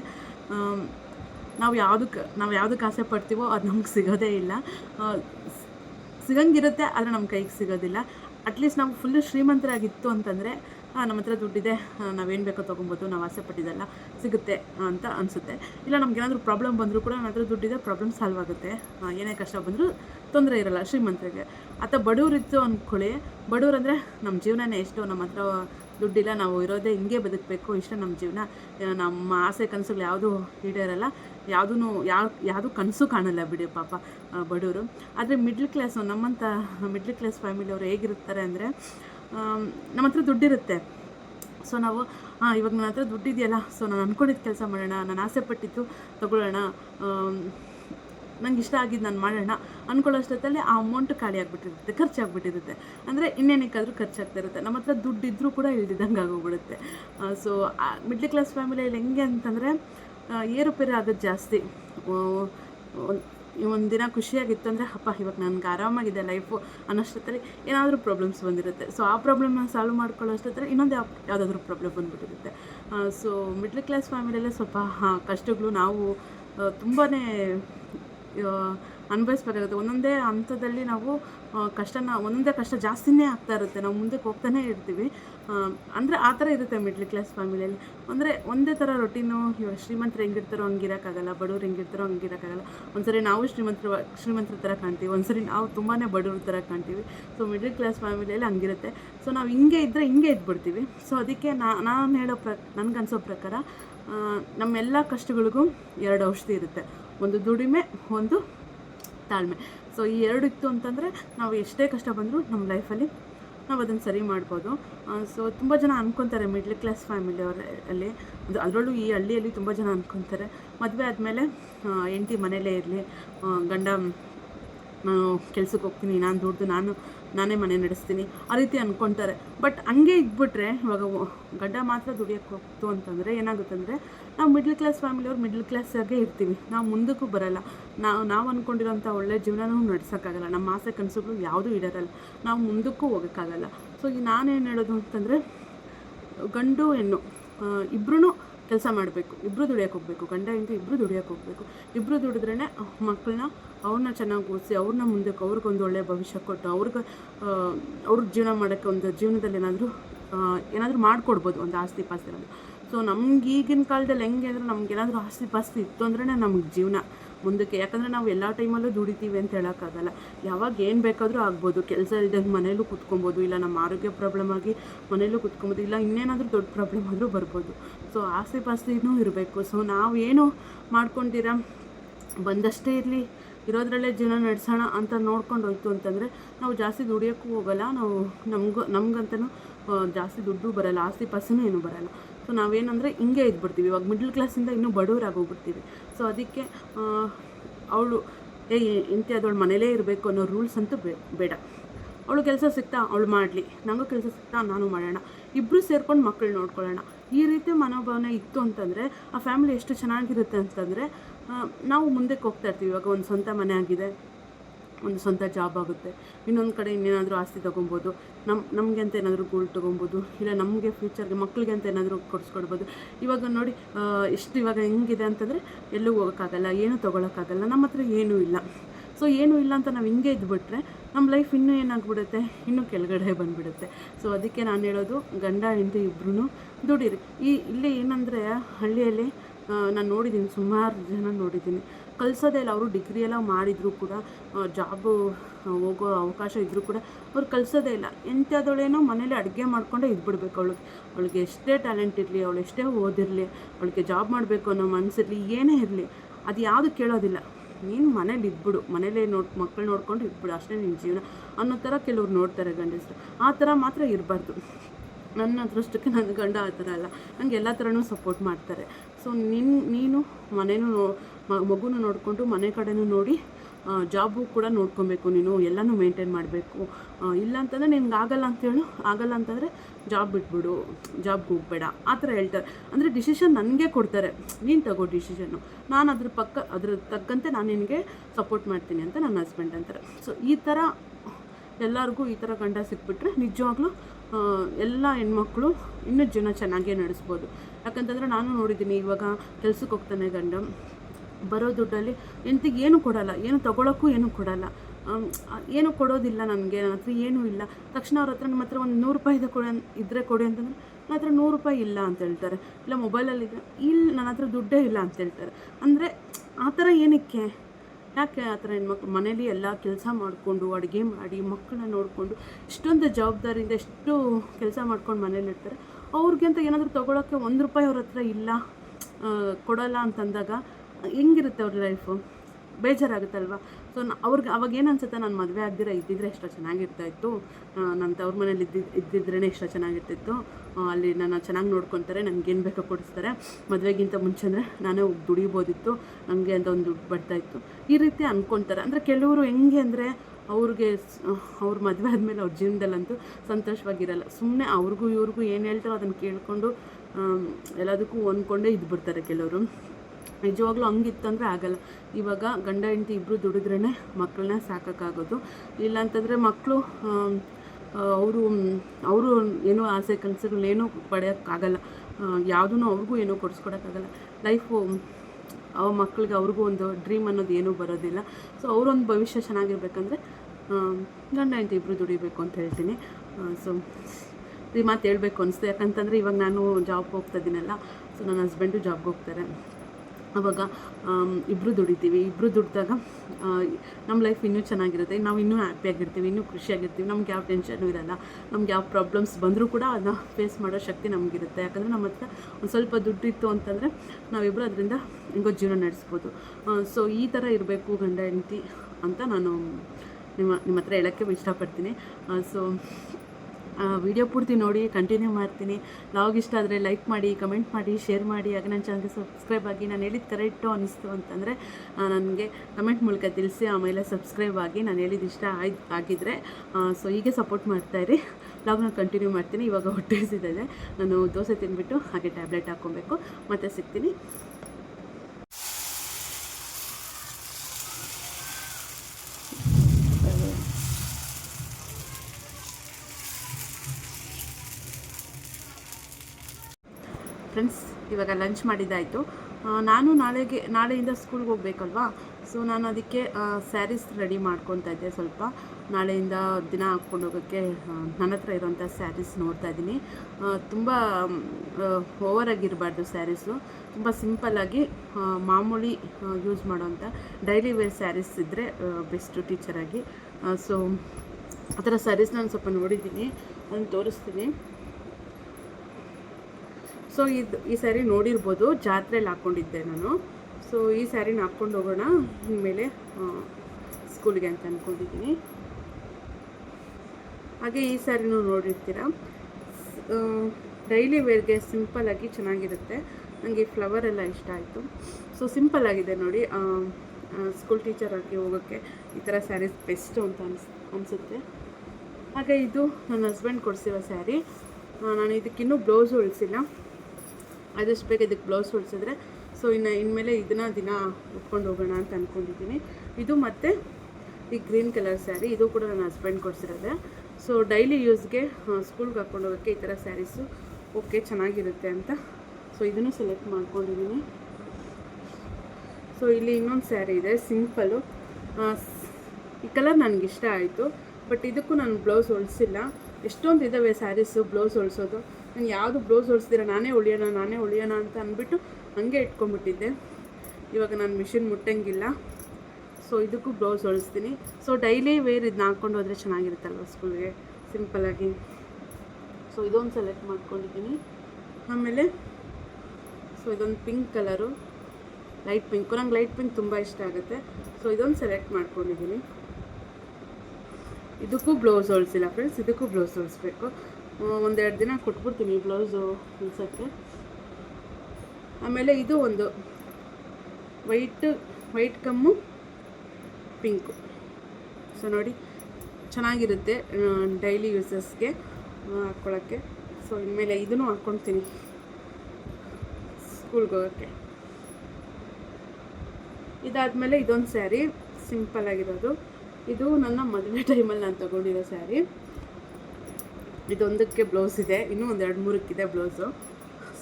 ನಾವು ಯಾವುದಕ್ಕೆ ನಾವು ಯಾವುದಕ್ಕೆ ಆಸೆ ಪಡ್ತೀವೋ ಅದು ನಮ್ಗೆ ಸಿಗೋದೇ ಇಲ್ಲ. ಸಿಗಂಗಿರುತ್ತೆ, ಆದರೆ ನಮ್ಮ ಕೈಗೆ ಸಿಗೋದಿಲ್ಲ. ಅಟ್ಲೀಸ್ಟ್ ನಾವು ಫುಲ್ಲು ಶ್ರೀಮಂತರಾಗಿತ್ತು ಅಂತಂದರೆ ನಮ್ಮ ಹತ್ರ ದುಡ್ಡಿದೆ ನಾವೇನು ಬೇಕೋ ತೊಗೊಬೋದು, ನಾವು ಆಸೆ ಪಟ್ಟಿದ್ದೆಲ್ಲ ಸಿಗುತ್ತೆ ಅಂತ ಅನಿಸುತ್ತೆ. ಇಲ್ಲ ನಮಗೇನಾದರೂ ಪ್ರಾಬ್ಲಮ್ ಬಂದರೂ ಕೂಡ ನಮ್ಮ ಹತ್ರ ದುಡ್ಡಿದೆ ಪ್ರಾಬ್ಲಮ್ ಸಾಲ್ವ್ ಆಗುತ್ತೆ. ಏನೇ ಕಷ್ಟ ಬಂದರೂ ತೊಂದರೆ ಇರಲ್ಲ ಶ್ರೀಮಂತರಿಗೆ. ಅಥವಾ ಬಡವರಿತ್ತು ಅಂದ್ಕೊಳ್ಳಿ ಬಡವ್ರು ಅಂದರೆ ನಮ್ಮ ಜೀವನನೇ ಎಷ್ಟು, ನಮ್ಮ ಹತ್ರ ದುಡ್ಡಿಲ್ಲ, ನಾವು ಇರೋದೇ ಹಿಂಗೆ ಬದುಕಬೇಕು, ಇಷ್ಟ ನಮ್ಮ ಜೀವನ. ನಮ್ಮ ಆಸೆ, ಕನಸುಗಳು ಯಾವುದೂ ಈಡೇರಲ್ಲ. ಯಾವುದೂ ಯಾವ, ಯಾವುದು ಕನಸು ಕಾಣಲ್ಲ ಬಿಡಿ ಪಾಪ ಬಡವರು. ಆದರೆ ಮಿಡ್ಲ್ ಕ್ಲಾಸು ನಮ್ಮಂಥ ಮಿಡ್ಲ್ ಕ್ಲಾಸ್ ಫ್ಯಾಮಿಲಿಯವರು ಹೇಗಿರ್ತಾರೆ ಅಂದರೆ ನಮ್ಮ ಹತ್ರ ದುಡ್ಡಿರುತ್ತೆ. ಸೊ ನಾವು ಹಾಂ ಇವಾಗ ನನ್ನ ಹತ್ರ ದುಡ್ಡಿದೆಯಲ್ಲ ಸೊ ನಾನು ಅಂದ್ಕೊಂಡಿದ್ದು ಕೆಲಸ ಮಾಡೋಣ, ನಾನು ಆಸೆ ಪಟ್ಟಿದ್ದು ತಗೊಳ್ಳೋಣ ನಂಗೆ ಇಷ್ಟ ಆಗಿದ್ದು ನಾನು ಮಾಡೋಣ ಅಂದ್ಕೊಳ್ಳೋಷ್ಟೊತ್ತಲ್ಲಿ ಆ ಅಮೌಂಟ್ ಖಾಲಿ ಆಗಿಬಿಟ್ಟಿರುತ್ತೆ ಖರ್ಚಾಗ್ಬಿಟ್ಟಿರುತ್ತೆ ಅಂದರೆ ಇನ್ನೇನಕ್ಕಾದರೂ ಖರ್ಚಾಗ್ತಾ ಇರುತ್ತೆ. ನಮ್ಮ ಹತ್ರ ದುಡ್ಡು ಇದ್ದರೂ ಕೂಡ ಇಲ್ದಿದ್ದಂಗೆ ಆಗೋಗ್ಬಿಡುತ್ತೆ. ಸೊ ಮಿಡ್ಲ್ ಕ್ಲಾಸ್ ಫ್ಯಾಮಿಲಿಯಲ್ಲಿ ಹೆಂಗೆ ಅಂತಂದರೆ ಏರುಪೇರು ಆಗೋದು ಜಾಸ್ತಿ. ಒಂದು ದಿನ ಖುಷಿಯಾಗಿತ್ತು ಅಂದರೆ, ಅಪ್ಪ, ಇವಾಗ ನನಗೆ ಆರಾಮಾಗಿದೆ ಲೈಫು ಅನ್ನೋಷ್ಟೊತ್ತಲ್ಲಿ ಏನಾದರೂ ಪ್ರಾಬ್ಲಮ್ಸ್ ಬಂದಿರುತ್ತೆ. ಸೊ ಆ ಪ್ರಾಬ್ಲಮ್ನ ಸಾಲ್ವ್ ಮಾಡ್ಕೊಳ್ಳೋ ಅಷ್ಟೊತ್ತಲ್ಲಿ ಇನ್ನೊಂದು ಯಾವ, ಯಾವುದಾದ್ರೂ ಪ್ರಾಬ್ಲಮ್ ಬಂದುಬಿಟ್ಟಿರುತ್ತೆ. ಸೊ ಮಿಡ್ಲ್ ಕ್ಲಾಸ್ ಫ್ಯಾಮಿಲಿಯಲ್ಲೇ ಸ್ವಲ್ಪ ಕಷ್ಟಗಳು ನಾವು ತುಂಬಾ ಅನುಭವಿಸ್ಬೇಕಾಗುತ್ತೆ ಒಂದೊಂದೇ ಹಂತದಲ್ಲಿ ನಾವು ಕಷ್ಟನ, ಒಂದೊಂದೇ ಕಷ್ಟ ಜಾಸ್ತಿನೇ ಆಗ್ತಾ ಇರುತ್ತೆ. ನಾವು ಮುಂದಕ್ಕೆ ಹೋಗ್ತಾನೆ ಇರ್ತೀವಿ. ಅಂದರೆ ಆ ಥರ ಇರುತ್ತೆ ಮಿಡ್ಲ್ ಕ್ಲಾಸ್ ಫ್ಯಾಮಿಲಿಯಲ್ಲಿ. ಅಂದರೆ ಒಂದೇ ಥರ ರೊಟೀನು ಶ್ರೀಮಂತರು ಹೆಂಗಿರ್ತಾರೋ ಹಂಗಿರೋಕ್ಕಾಗಲ್ಲ, ಬಡವ್ರು ಹೆಂಗಿರ್ತಾರೋ ಹಂಗಿರೋಕ್ಕಾಗಲ್ಲ. ಒಂದ್ಸರಿ ನಾವು ಶ್ರೀಮಂತರ ಶ್ರೀಮಂತರ ಥರ ಕಾಣ್ತೀವಿ. ಒಂದ್ಸರಿ ನಾವು ತುಂಬಾ ಬಡವ್ರ ಥರ ಕಾಣ್ತೀವಿ. ಸೊ ಮಿಡ್ಲ್ ಕ್ಲಾಸ್ ಫ್ಯಾಮಿಲಿಯಲ್ಲಿ ಹಂಗಿರುತ್ತೆ. ಸೊ ನಾವು ಹಿಂಗೆ ಇದ್ದರೆ ಹಿಂಗೆ ಇದ್ಬಿಡ್ತೀವಿ. ಸೊ ಅದಕ್ಕೆ ನಾನು ಹೇಳೋ ಪ್ರ, ನನಗನ್ಸೋ ಪ್ರಕಾರ ನಮ್ಮೆಲ್ಲ ಕಷ್ಟಗಳಿಗೂ ಎರಡು ಔಷಧಿ ಇರುತ್ತೆ. ಒಂದು ದುಡಿಮೆ, ಒಂದು ತಾಳ್ಮೆ. ಸೊ ಈ ಎರಡು ಇತ್ತು ಅಂತಂದರೆ ನಾವು ಎಷ್ಟೇ ಕಷ್ಟ ಬಂದರೂ ನಮ್ಮ ಲೈಫಲ್ಲಿ ನಾವು ಅದನ್ನು ಸರಿ ಮಾಡ್ಬೋದು. ಸೊ ತುಂಬ ಜನ ಅನ್ಕೊತಾರೆ ಮಿಡ್ಲ್ ಕ್ಲಾಸ್ ಫ್ಯಾಮಿಲಿ ಅವರಲ್ಲಿ. ಅದು ಅದರಲ್ಲೂ ಈ ಹಳ್ಳಿಯಲ್ಲಿ ತುಂಬ ಜನ ಅನ್ಕೊತಾರೆ. ಮದುವೆ ಆದಮೇಲೆ ಹೆಂಡತಿ ಮನೇಲೇ ಇರಲಿ. ಗಂಡ ಕೆಲ್ಸಕ್ಕೆ ಹೋಗ್ತೀನಿ, ನಾನು ದುಡ್ದು, ನಾನು ನಾನೇ ಮನೆ ನಡೆಸ್ತೀನಿ. ಆ ರೀತಿ ಅಂದ್ಕೊತಾರೆ ಬಟ್ ಹಂಗೆ ಇದ್ಬಿಟ್ರೆ ಇವಾಗ ಗಡ್ಡ ಗಂಡ ಮಾತ್ರ ದುಡಿಯೋಕ್ಕೆ ಹೋಗ್ತು ಅಂತಂದರೆ ಏನಾಗುತ್ತಂದರೆ ನಾವು ಮಿಡ್ಲ್ ಕ್ಲಾಸ್ ಫ್ಯಾಮಿಲಿಯವ್ರು ಮಿಡ್ಲ್ ಕ್ಲಾಸಾಗೆ ಇರ್ತೀವಿ. ನಾವು ಮುಂದಕ್ಕೂ ಬರಲ್ಲ. ನಾವು ನಾವು ಅಂದ್ಕೊಂಡಿರೋಂಥ ಒಳ್ಳೆ ಜೀವನನೂ ನಡೆಸೋಕ್ಕಾಗಲ್ಲ. ನಮ್ಮ ಆಸೆ ಕನಸುಗಳು ಯಾವುದೂ ಇಡೋರಲ್ಲ. ನಾವು ಮುಂದಕ್ಕೂ ಹೋಗೋಕ್ಕಾಗಲ್ಲ. ಸೊ ಈ ನಾನೇನು ಹೇಳೋದು ಅಂತಂದರೆ ಗಂಡು ಹೆಣ್ಣು ಇಬ್ಬರೂ ಕೆಲಸ ಮಾಡಬೇಕು. ಇಬ್ಬರು ದುಡಿಯೋಕೆ ಹೋಗಬೇಕು. ಗಂಡ, ಹೆಂಡತಿ ಇಬ್ಬರು ದುಡಿಯೋಕೆ ಹೋಗಬೇಕು. ಇಬ್ಬರು ದುಡಿದ್ರೇ ಮಕ್ಕಳನ್ನ ಅವ್ರನ್ನ ಚೆನ್ನಾಗಿ ಓದಿಸಿ ಅವ್ರನ್ನ ಮುಂದಕ್ಕೆ ಅವ್ರಿಗೊಂದು ಒಳ್ಳೆಯ ಭವಿಷ್ಯ ಕೊಟ್ಟು ಅವ್ರಿಗೆ ಅವ್ರ ಜೀವನ ಮಾಡೋಕ್ಕೆ ಒಂದು ಜೀವನದಲ್ಲಿ ಏನಾದರೂ ಏನಾದರೂ ಮಾಡಿಕೊಡ್ಬೋದು ಒಂದು ಆಸ್ತಿ ಪಾಸ್ತಿ ಅನ್ನೋದು. ಸೊ ನಮ್ಗೆ ಈಗಿನ ಕಾಲದಲ್ಲಿ ಹೆಂಗೆ ಅಂದರೆ ನಮ್ಗೆ ಏನಾದರೂ ಆಸ್ತಿ ಪಾಸ್ತಿ ಇತ್ತು ಅಂದ್ರೆ ನಮ್ಗೆ ಜೀವನ. ಮುಂದಕ್ಕೆ. ಯಾಕಂದರೆ ನಾವು ಎಲ್ಲ ಟೈಮಲ್ಲೂ ದುಡಿತೀವಿ ಅಂತ ಹೇಳೋಕ್ಕಾಗಲ್ಲ. ಯಾವಾಗ ಏನು ಬೇಕಾದರೂ ಆಗ್ಬೋದು. ಕೆಲಸ ಇಲ್ದಂಗೆ ಮನೇಲೂ ಕುತ್ಕೊಬೋದು. ಇಲ್ಲ ನಮ್ಮ ಆರೋಗ್ಯ ಪ್ರಾಬ್ಲಮ್ ಆಗಿ ಮನೇಲೂ ಕುತ್ಕೊಬೋದು. ಇಲ್ಲ ಇನ್ನೇನಾದರೂ ದೊಡ್ಡ ಪ್ರಾಬ್ಲಮ್ ಆದರೂ ಬರ್ಬೋದು. ಸೊ ಆಸೆ ಪಾಸ್ತಿನೂ ಇರಬೇಕು. ಸೊ ನಾವು ಏನು ಮಾಡ್ಕೊಂಡಿರ? ಬಂದಷ್ಟೇ ಇರಲಿ. ಇರೋದ್ರಲ್ಲೇ ಜೀವನ ನಡೆಸೋಣ ಅಂತ ನೋಡ್ಕೊಂಡು ಹೋಯ್ತು ಅಂತಂದರೆ, ನಾವು ಜಾಸ್ತಿ ದುಡಿಯೋಕ್ಕೂ ಹೋಗಲ್ಲ. ನಾವು ನಮಗೂ, ನಮ್ಗಂತನೂ ಜಾಸ್ತಿ ದುಡ್ಡು ಬರಲ್ಲ. ಆಸ್ತಿ ಪಾಸಿನೂ ಏನೂ ಬರೋಲ್ಲ. ಸೊ ನಾವೇನಂದರೆ ಹಿಂಗೆ ಇದ್ಬಿಡ್ತೀವಿ. ಇವಾಗ ಮಿಡ್ಲ್ ಕ್ಲಾಸಿಂದ ಇನ್ನೂ ಬಡವರಾಗಿ ಹೋಗ್ಬಿಡ್ತೀವಿ. ಸೊ ಅದಕ್ಕೆ ಅವಳು, ಏ ಅದವಳು ಮನೇಲೇ ಇರಬೇಕು ಅನ್ನೋ ರೂಲ್ಸ್ ಅಂತೂ ಬೇಡ. ಅವಳು ಕೆಲಸ ಸಿಗ್ತಾ ಅವಳು ಮಾಡಲಿ. ನನಗೂ ಕೆಲಸ ಸಿಗ್ತಾ ನಾನು ಮಾಡೋಣ. ಇಬ್ಬರು ಸೇರ್ಕೊಂಡು ಮಕ್ಕಳು ನೋಡ್ಕೊಳ್ಳೋಣ. ಈ ರೀತಿ ಮನೋಭಾವನೆ ಇತ್ತು ಅಂತಂದರೆ, ಆ ಫ್ಯಾಮಿಲಿ ಎಷ್ಟು ಚೆನ್ನಾಗಿರುತ್ತೆ ಅಂತಂದರೆ ನಾವು ಮುಂದಕ್ಕೆ ಹೋಗ್ತಾ ಇರ್ತೀವಿ. ಇವಾಗ ಒಂದು ಸ್ವಂತ ಮನೆ ಆಗಿದೆ. ಒಂದು ಸ್ವಂತ ಜಾಬ್ ಆಗುತ್ತೆ. ಇನ್ನೊಂದು ಕಡೆ ಇನ್ನೇನಾದರೂ ಆಸ್ತಿ ತೊಗೊಬೋದು. ನಮ್ಮ ನಮಗೆ ಅಂತ ಏನಾದರೂ ಗೋಲ್ಡ್ ತೊಗೊಬೋದು. ಇಲ್ಲ ನಮಗೆ ಫ್ಯೂಚರ್ಗೆ ಮಕ್ಕಳಿಗೆ ಅಂತ ಏನಾದರೂ ಕೊಡಿಸ್ಕೊಡ್ಬೋದು. ಇವಾಗ ನೋಡಿ ಎಷ್ಟು ಇವಾಗ ಹೆಂಗಿದೆ ಅಂತಂದರೆ ಎಲ್ಲೂ ಹೋಗೋಕ್ಕಾಗಲ್ಲ, ಏನೂ ತೊಗೊಳಕ್ಕಾಗಲ್ಲ, ನಮ್ಮ ಹತ್ರ ಏನೂ ಇಲ್ಲ. ಸೊ ಏನೂ ಇಲ್ಲ ಅಂತ ನಾವು ಹಿಂಗೆ ಇದ್ಬಿಟ್ರೆ ನಮ್ಮ ಲೈಫ್ ಇನ್ನೂ ಏನಾಗ್ಬಿಡುತ್ತೆ? ಇನ್ನೂ ಕೆಳಗಡೆ ಬಂದುಬಿಡುತ್ತೆ. ಸೊ ಅದಕ್ಕೆ ನಾನು ಹೇಳೋದು, ಗಂಡ, ಹೆಂಡತಿ ಇಬ್ಬರೂ ದುಡೀರಿ. ಈ, ಇಲ್ಲಿ ಏನಂದರೆ ಹಳ್ಳಿಯಲ್ಲಿ ನಾನು ನೋಡಿದ್ದೀನಿ ಸುಮಾರು ಜನ ನೋಡಿದ್ದೀನಿ ಕಲಿಸೋದೇ ಇಲ್ಲ. ಅವರು ಡಿಗ್ರಿ ಎಲ್ಲ ಮಾಡಿದರೂ ಕೂಡ ಜಾಬು ಹೋಗೋ ಅವಕಾಶ ಇದ್ದರೂ ಕೂಡ ಅವ್ರು ಕಲ್ಸೋದೇ ಇಲ್ಲ. ಎಂಥದವಳೇನೋ ಮನೇಲಿ ಅಡುಗೆ ಮಾಡಿಕೊಂಡೇ ಇದ್ಬಿಡ್ಬೇಕು ಅವಳಿಗೆ. ಅವಳಿಗೆ ಎಷ್ಟೇ ಟ್ಯಾಲೆಂಟ್ ಇರಲಿ, ಅವಳು ಎಷ್ಟೇ ಓದಿರಲಿ, ಅವಳಿಗೆ ಜಾಬ್ ಮಾಡಬೇಕು ಅನ್ನೋ ಮನಸ್ಸಿರಲಿ ಏನೇ ಇರಲಿ, ಅದು ಯಾವುದು ಕೇಳೋದಿಲ್ಲ. ನೀನು ಮನೇಲಿ ಇದ್ಬಿಡು. ಮನೇಲೇ ನೋಡ್ ಮಕ್ಕಳು ನೋಡ್ಕೊಂಡು ಇದ್ಬಿಡು. ಅಷ್ಟೇ ನಿನ್ನ ಜೀವನ ಅನ್ನೋ ಥರ ಕೆಲವ್ರು ನೋಡ್ತಾರೆ ಗಂಡಸರು. ಆ ಥರ ಮಾತ್ರ ಇರಬಾರ್ದು. ನನ್ನ ಅದೃಷ್ಟಕ್ಕೆ ನನ್ನ ಗಂಡ ಆ ಥರ ಅಲ್ಲ. ನನಗೆ ಎಲ್ಲ ಥರನೂ ಸಪೋರ್ಟ್ ಮಾಡ್ತಾರೆ. ಸೊ ನಿನ್ನ ನೀನು ಮನೇನೂ ಮಗುನೂ ನೋಡಿಕೊಂಡು ಮನೆ ಕಡೆನೂ ನೋಡಿ ಜಾಬು ಕೂಡ ನೋಡ್ಕೊಬೇಕು ನೀನು, ಎಲ್ಲನೂ ಮೇಂಟೈನ್ ಮಾಡಬೇಕು. ಇಲ್ಲ ಅಂತಂದರೆ ನಿನ್ಗೆ ಆಗಲ್ಲ ಅಂತೇಳು ಆಗಲ್ಲ ಅಂತಂದರೆ ಜಾಬ್ ಬಿಟ್ಬಿಡು ಜಾಬ್ಗೆ ಹೋಗಬೇಡ. ಆ ಥರ ಹೇಳ್ತಾರೆ. ಅಂದರೆ ಡಿಸಿಷನ್ ನನಗೆ ಕೊಡ್ತಾರೆ. ನೀನು ತಗೋ ಡಿಸಿಷನ್ನು ನಾನು ಅದ್ರ ಪಕ್ಕ, ಅದ್ರ ತಕ್ಕಂತೆ ನಾನು ನಿನಗೆ ಸಪೋರ್ಟ್ ಮಾಡ್ತೀನಿ ಅಂತ ನನ್ನ ಹಸ್ಬೆಂಡ್ ಅಂತಾರೆ. ಸೊ ಈ ಥರ ಎಲ್ಲರಿಗೂ ಈ ಥರ ಗಂಡ ಸಿಕ್ಬಿಟ್ರೆ ನಿಜವಾಗ್ಲೂ ಎಲ್ಲ ಹೆಣ್ಮಕ್ಳು ಇನ್ನೂ ಜೀವನ ಚೆನ್ನಾಗೇ ನಡೆಸ್ಬೋದು. ಯಾಕಂತಂದರೆ ನಾನು ನೋಡಿದ್ದೀನಿ ಇವಾಗ ಕೆಲ್ಸಕ್ಕೆ ಹೋಗ್ತಾನೆ ಗಂಡ. ಬರೋ ದುಡ್ಡಲ್ಲಿ ಹೆಂಡ್ತಿಗೆ ಏನು ಕೊಡಲ್ಲ, ಏನು ತೊಗೊಳಕ್ಕೂ ಏನು ಕೊಡಲ್ಲ. ಏನು ಕೊಡೋದಿಲ್ಲ ನನಗೆ, ನನ್ನ ಹತ್ರ ಏನೂ ಇಲ್ಲ. ತಕ್ಷಣ ಅವ್ರ ಹತ್ರ ನಮ್ಮ ಹತ್ರ ಒಂದು ನೂರು ರೂಪಾಯಿ ಕೊಡಿ ಇದ್ದರೆ ಕೊಡಿ ಅಂತಂದರೆ ನನ್ನ ಹತ್ರ ನೂರು ರೂಪಾಯಿ ಇಲ್ಲ ಅಂತ ಹೇಳ್ತಾರೆ. ಇಲ್ಲ ಮೊಬೈಲಲ್ಲಿ ಇಲ್ಲಿ, ನನ್ನ ಹತ್ರ ದುಡ್ಡೇ ಇಲ್ಲ ಅಂತ ಹೇಳ್ತಾರೆ. ಅಂದರೆ, ಆ ಥರ ಏನಕ್ಕೆ? ಯಾಕೆ ಆ ಥರ ಹೆಣ್ಮಕ್ಳು ಮನೇಲಿ ಎಲ್ಲ ಕೆಲಸ ಮಾಡಿಕೊಂಡು, ಅಡುಗೆ ಮಾಡಿ, ಮಕ್ಕಳನ್ನ ನೋಡಿಕೊಂಡು, ಇಷ್ಟೊಂದು ಜವಾಬ್ದಾರಿಯಿಂದ ಎಷ್ಟು ಕೆಲಸ ಮಾಡ್ಕೊಂಡು ಮನೇಲಿ ಇರ್ತಾರೆ. ಅವ್ರಿಗೆ ಅಂತ ಏನಾದರೂ ತೊಗೊಳಕ್ಕೆ ಒಂದು ರೂಪಾಯಿ ಅವ್ರ ಹತ್ರ ಇಲ್ಲ ಕೊಡಲ್ಲ ಅಂತಂದಾಗ ಹೆಂಗಿರುತ್ತೆ ಅವ್ರ ಲೈಫು ಬೇಜಾರಾಗುತ್ತಲ್ವ? ಸೊ ಅವ್ರಿಗೆ ಅವಾಗ ಏನು ಅನ್ಸುತ್ತೆ ನಾನು ಮದುವೆ ಆಗದಿರ ಇದ್ದಿದ್ರೆ ಎಷ್ಟೋ ಚೆನ್ನಾಗಿರ್ತಾಯಿತ್ತು ನನ್ನ ತವ್ರ ಮನೇಲಿ ಇದ್ದಿದ್ದು ಇದ್ದಿದ್ರೇ ಎಷ್ಟೋ ಚೆನ್ನಾಗಿರ್ತಿತ್ತು. ಅಲ್ಲಿ ನನ್ನ ಚೆನ್ನಾಗಿ ನೋಡ್ಕೊತಾರೆ ನನಗೇನು ಬೇಕೋ ಕೊಡಿಸ್ತಾರೆ. ಮದುವೆಗಿಂತ ಮುಂಚೆ ಅಂದರೆ ನಾನೇ ದುಡಿಬೋದಿತ್ತು. ನನಗೆ ಅಂತ ಒಂದು ದುಡ್ಡು ಬರ್ತಾಯಿತ್ತು ಈ ರೀತಿ ಅಂದ್ಕೊತಾರೆ ಅಂದರೆ ಕೆಲವರು ಹೆಂಗೆ ಅಂದರೆ ಅವ್ರಿಗೆ ಅವ್ರ ಮದುವೆ ಆದಮೇಲೆ ಅವ್ರ ಜೀವನದಲ್ಲಂತೂ ಸಂತೋಷವಾಗಿರಲ್ಲ. ಸುಮ್ಮನೆ ಅವ್ರಿಗೂ ಇವ್ರಿಗೂ ಏನು ಹೇಳ್ತಾರೋ ಅದನ್ನು ಕೇಳಿಕೊಂಡು ಎಲ್ಲದಕ್ಕೂ ಹೊಂದ್ಕೊಂಡೇ ಇದ್ಬಿಡ್ತಾರೆ ಕೆಲವರು. ನಿಜವಾಗ್ಲೂ ಹಂಗಿತ್ತಂದರೆ ಆಗಲ್ಲ. ಇವಾಗ ಗಂಡ, ಹೆಂಡತಿ ಇಬ್ಬರು ದುಡಿದ್ರೇ ಮಕ್ಕಳನ್ನ ಸಾಕೋಕ್ಕಾಗೋದು. ಇಲ್ಲಾಂತಂದರೆ ಮಕ್ಕಳು ಅವರು ಅವರು ಏನು ಆಸೆ ಕನಸುಗಳನ್ನೇನೂ ಪಡೆಯೋಕ್ಕಾಗಲ್ಲ. ಯಾವುದೂ ಅವ್ರಿಗೂ ಏನೂ ಕೊಡಿಸ್ಕೊಡೋಕ್ಕಾಗಲ್ಲ. ಲೈಫು ಅವ ಮಕ್ಕಳಿಗೆ ಅವ್ರಿಗೂ ಒಂದು ಡ್ರೀಮ್ ಅನ್ನೋದು ಏನೂ ಬರೋದಿಲ್ಲ. ಸೊ, ಅವರೊಂದು ಭವಿಷ್ಯ ಚೆನ್ನಾಗಿರ್ಬೇಕಂದ್ರೆ ಗಂಡ, ಹೆಂಡತಿ ಇಬ್ಬರು ದುಡಿಬೇಕು ಅಂತ ಹೇಳ್ತೀನಿ. ಸೊ, ಈ ಮಾತು ಹೇಳಬೇಕು ಅನಿಸ್ತು. ಯಾಕಂತಂದರೆ ಇವಾಗ ನಾನು ಜಾಬ್ಗೆ ಹೋಗ್ತಾ ಇದ್ದೀನಲ್ಲ ಸೊ ನನ್ನ ಹಸ್ಬೆಂಡು ಜಾಬ್ಗೆ ಹೋಗ್ತಾರೆ. ಅವಾಗ ಇಬ್ಬರು ದುಡಿತೀವಿ. ಇಬ್ಬರು ದುಡಿದಾಗ ನಮ್ಮ ಲೈಫ್ ಇನ್ನೂ ಚೆನ್ನಾಗಿರುತ್ತೆ. ನಾವು ಇನ್ನೂ ಹ್ಯಾಪಿಯಾಗಿರ್ತೀವಿ ಇನ್ನೂ ಖುಷಿಯಾಗಿರ್ತೀವಿ ನಮ್ಗೆ ಯಾವ ಟೆನ್ಷನು ಇರಲ್ಲ. ನಮ್ಗೆ ಯಾವ ಪ್ರಾಬ್ಲಮ್ಸ್ ಬಂದರೂ ಕೂಡ ಅದನ್ನ ಫೇಸ್ ಮಾಡೋ ಶಕ್ತಿ ನಮಗಿರುತ್ತೆ. ಯಾಕಂದರೆ ನಮ್ಮ ಹತ್ರ ಒಂದು ಸ್ವಲ್ಪ ದುಡ್ಡಿತ್ತು ಅಂತಂದರೆ ನಾವಿಬ್ಬರು ಅದರಿಂದ ಹೆಂಗೋ ಜೀವನ ನಡೆಸ್ಬೋದು. ಸೊ ಈ ಥರ ಇರಬೇಕು ಗಂಡ ಹೆಂಡತಿ ಅಂತ ನಾನು ನಿಮ್ಮ ನಿಮ್ಮ ಹತ್ರ ಹೇಳೋಕ್ಕೆ ಇಷ್ಟಪಡ್ತೀನಿ. ಸೊ ವಿಡಿಯೋ ಪೂರ್ತಿ ನೋಡಿ ಕಂಟಿನ್ಯೂ ಮಾಡ್ತೀನಿ. ಲಾಗ್ ಇಷ್ಟ ಆದರೆ ಲೈಕ್ ಮಾಡಿ ಕಮೆಂಟ್ ಮಾಡಿ ಶೇರ್ ಮಾಡಿ. ಹಾಗೆ ನನ್ನ ಚಾನಲ್ಗೆ ಸಬ್ಸ್ಕ್ರೈಬ್ ಆಗಿ, ನಾನು ಹೇಳಿದ ಕರೆಕ್ಟು ಅನಿಸ್ತು ಅಂತಂದರೆ ನನಗೆ ಕಮೆಂಟ್ ಮೂಲಕ ತಿಳಿಸಿ, ಆಮೇಲೆ ಸಬ್ಸ್ಕ್ರೈಬ್ ಆಗಿ, ನಾನು ಹೇಳಿದ ಇಷ್ಟ ಆಯ್ ಆಗಿದ್ದರೆ ಸೊ ಹೀಗೆ ಸಪೋರ್ಟ್ ಮಾಡ್ತಾಯಿರಿ ಲಾಗ್ನ ಕಂಟಿನ್ಯೂ ಮಾಡ್ತೀನಿ. ಇವಾಗ ಹೊಟ್ಟೆ ನಾನು ದೋಸೆ ತಿಂದುಬಿಟ್ಟು ಹಾಗೆ ಟ್ಯಾಬ್ಲೆಟ್ ಹಾಕ್ಕೊಬೇಕು. ಮತ್ತೆ ಸಿಗ್ತೀನಿ. ಫ್ರೆಂಡ್ಸ್ ಇವಾಗ ಲಂಚ್ ಮಾಡಿದ್ದಾಯಿತು. ನಾನು ನಾಳೆಗೆ, ನಾಳೆಯಿಂದ ಸ್ಕೂಲ್ಗೆ ಹೋಗ್ಬೇಕಲ್ವಾ? ಸೊ ನಾನು ಅದಕ್ಕೆ ಸ್ಯಾರೀಸ್ ರೆಡಿ ಮಾಡ್ಕೊತಾ ಇದ್ದೆ ಸ್ವಲ್ಪ. ನಾಳೆಯಿಂದ ದಿನ ಹಾಕ್ಕೊಂಡು ಹೋಗೋಕ್ಕೆ ನನ್ನ ಹತ್ರ ಇರೋಂಥ ಸ್ಯಾರೀಸ್ ನೋಡ್ತಾ ಇದ್ದೀನಿ. ತುಂಬ ಓವರ್ ಆಗಿರಬಾರ್ದು ಸ್ಯಾರೀಸು ತುಂಬ ಸಿಂಪಲ್ಲಾಗಿ ಮಾಮೂಲಿ ಯೂಸ್ ಮಾಡೋವಂಥ ಡೈಲಿ ವೇರ್ ಸ್ಯಾರೀಸ್ ಇದ್ದರೆ ಬೆಸ್ಟು ಟೀಚರಾಗಿ ಸೊ ಆ ಥರ ಸ್ಯಾರೀಸ್ ನಾನು ಸ್ವಲ್ಪ ನೋಡಿದ್ದೀನಿ. ಅದನ್ನು ತೋರಿಸ್ತೀನಿ. ಸೊ ಇದು ಈ ಸ್ಯಾರಿ ನೋಡಿರ್ಬೋದು. ಜಾತ್ರೆಯಲ್ಲಿ ಹಾಕ್ಕೊಂಡಿದ್ದೆ ನಾನು. ಸೊ ಈ ಸ್ಯಾರಿನ ಹಾಕ್ಕೊಂಡು ಹೋಗೋಣ. ಇನ್ಮೇಲೆ ಸ್ಕೂಲಿಗೆ ಅಂತ ಅಂದ್ಕೊಂಡಿದ್ದೀನಿ ಹಾಗೆ ಈ ಸ್ಯಾರಿನೂ ನೋಡಿರ್ತೀರ? ಡೈಲಿ ವೇರ್ಗೆ ಸಿಂಪಲ್ಲಾಗಿ ಚೆನ್ನಾಗಿರುತ್ತೆ. ನನಗೆ ಫ್ಲವರ್ ಎಲ್ಲ ಇಷ್ಟ ಆಯಿತು. ಸೊ ಸಿಂಪಲ್ ಆಗಿದೆ ನೋಡಿ. ಸ್ಕೂಲ್ ಟೀಚರ್ ಆಗಿ ಹೋಗೋಕ್ಕೆ ಈ ಥರ ಸ್ಯಾರೀಸ್ ಬೆಸ್ಟು ಅಂತ ಅನ್ಸ್, ಅನಿಸುತ್ತೆ. ಹಾಗೆ ಇದು ನನ್ನ ಹಸ್ಬೆಂಡ್ ಕೊಡಿಸಿರೋ ಸ್ಯಾರಿ ನಾನು ಇದಕ್ಕಿನ್ನೂ ಬ್ಲೌಸ್ ಹೊಲಿಸಿಲ್ಲ ಆದಷ್ಟು ಬೇಗ ಇದಕ್ಕೆ ಬ್ಲೌಸ್ ಹೊಲಿಸಿದ್ರೆ ಸೊ ಇನ್ನು ಇನ್ಮೇಲೆ ಇದನ್ನು ದಿನ ಉಟ್ಕೊಂಡು ಹೋಗೋಣ ಅಂತ ಅಂದ್ಕೊಂಡಿದ್ದೀನಿ ಇದು ಮತ್ತು ಈ ಗ್ರೀನ್ ಕಲರ್ ಸ್ಯಾರಿ ಇದು ಕೂಡ ನನ್ನ ಹಸ್ಬೆಂಡ್ ಕೊಡಿಸಿರೋದೆ. ಸೊ ಡೈಲಿ ಯೂಸ್ಗೆ ಸ್ಕೂಲ್ಗೆ ಹಾಕ್ಕೊಂಡು ಹೋಗೋಕ್ಕೆ ಈ ಥರ ಸ್ಯಾರೀಸು ಓಕೆ ಚೆನ್ನಾಗಿರುತ್ತೆ ಅಂತ. ಸೊ ಇದನ್ನು ಸೆಲೆಕ್ಟ್ ಮಾಡ್ಕೊಂಡಿದ್ದೀನಿ. ಸೊ ಇಲ್ಲಿ ಇನ್ನೊಂದು ಸ್ಯಾರಿ ಇದೆ ಸಿಂಪಲ್ಲು ಈ ಕಲರ್ ನನಗೆ ಇಷ್ಟ ಆಯಿತು ಬಟ್ ಇದಕ್ಕೂ ನಾನು ಬ್ಲೌಸ್ ಹೊಲಿಸಿಲ್ಲ. ಎಷ್ಟೊಂದು ಇದ್ದಾವೆ ಸ್ಯಾರೀಸು ಬ್ಲೌಸ್ ಹೊಲಿಸೋದು. ನಾನು ಯಾವುದು ಬ್ಲೌಸ್ ಹೊಲಿಸ್ದಿರ, ನಾನೇ ಉಳಿಯೋಣ ನಾನೇ ಉಳಿಯೋಣ ಅಂತ ಅಂದ್ಬಿಟ್ಟು ಹಂಗೆ ಇಟ್ಕೊಂಬಿಟ್ಟಿದ್ದೆ ಇವಾಗ ನಾನು ಮಿಷಿನ್ ಮುಟ್ಟಂಗಿಲ್ಲ. ಸೊ ಇದಕ್ಕೂ ಬ್ಲೌಸ್ ಹೊಲಿಸ್ತೀನಿ. ಸೊ ಡೈಲಿ ವೇರ್ ಇದನ್ನ ಹಾಕ್ಕೊಂಡು ಹೋದರೆ ಚೆನ್ನಾಗಿರುತ್ತಲ್ವ ಸ್ಕೂಲ್ಗೆ ಸಿಂಪಲಾಗಿ ಸೊ ಇದೊಂದು ಸೆಲೆಕ್ಟ್ ಮಾಡ್ಕೊಂಡಿದ್ದೀನಿ. ಆಮೇಲೆ ಸೊ ಇದೊಂದು ಪಿಂಕ್ ಕಲರು ಲೈಟ್ ಪಿಂಕು ನಂಗೆ ಲೈಟ್ ಪಿಂಕ್ ತುಂಬ ಇಷ್ಟ ಆಗುತ್ತೆ. ಸೊ ಇದೊಂದು ಸೆಲೆಕ್ಟ್ ಮಾಡ್ಕೊಂಡಿದ್ದೀನಿ. ಇದಕ್ಕೂ ಬ್ಲೌಸ್ ಹೊಲಿಸಿಲ್ಲ ಫ್ರೆಂಡ್ಸ್ ಇದಕ್ಕೂ ಬ್ಲೌಸ್ ಹೊಲಿಸ್ಬೇಕು. ಒಂದೆರಡು ದಿನ ಕೊಟ್ಬಿಡ್ತೀನಿ ಬ್ಲೌಸು ಹೊಲ್ಸೋಕ್ಕೆ ಆಮೇಲೆ ಇದು ಒಂದು white white cum, pink. So ನೋಡಿ, ಚೆನ್ನಾಗಿರುತ್ತೆ ಡೈಲಿ ಯೂಸಸ್ಗೆ ಹಾಕ್ಕೊಳ್ಳೋಕ್ಕೆ ಸೊ ಇನ್ಮೇಲೆ ಇದನ್ನು ಹಾಕ್ಕೊಳ್ತೀನಿ ಸ್ಕೂಲ್ಗೆ ಹೋಗೋಕ್ಕೆ. ಇದಾದಮೇಲೆ ಇದೊಂದು ಸ್ಯಾರಿ, ಸಿಂಪಲ್ ಆಗಿರೋದು. ಇದು ನನ್ನ ಮದುವೆ (laughs) ಟೈಮಲ್ಲಿ ನಾನು ತೊಗೊಂಡಿರೋ ಸ್ಯಾರಿ. ಇದೊಂದಕ್ಕೆ ಬ್ಲೌಸ್ ಇದೆ, ಇನ್ನೂ ಒಂದು ಎರಡು ಮೂರಕ್ಕಿದೆ ಬ್ಲೌಸು